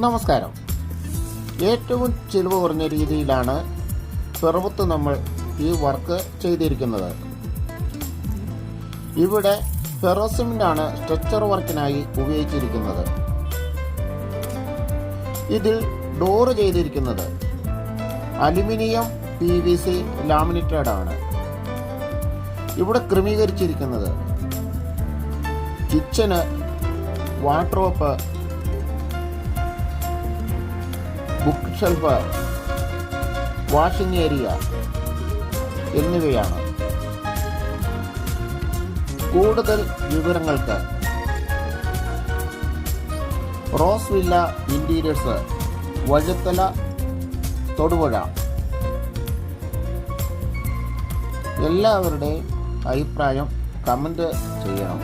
നമസ്കാരം. ഏറ്റവും ചിലവ് കുറഞ്ഞ രീതിയിലാണ് പിറവത്ത് നമ്മൾ ഈ വർക്ക് ചെയ്തിരിക്കുന്നത്. ഇവിടെ ഫെറോസിമെന്റാണ് സ്ട്രക്ചർ വർക്കിനായി ഉപയോഗിച്ചിരിക്കുന്നത്. ഇതിൽ ഡോറ് ചെയ്തിരിക്കുന്നത് aluminium P V C laminated ആണ് ഇവിടെ ക്രമീകരിച്ചിരിക്കുന്നത് kitchen wardrobe book shelf washing area എന്നിവയാണ്. കൂടുതൽ വിവരങ്ങൾക്ക് Rose Villa interiors Vazhithala Thodupuzha. എല്ലാവരുടെയും അഭിപ്രായം കമന്റ് ചെയ്യണം.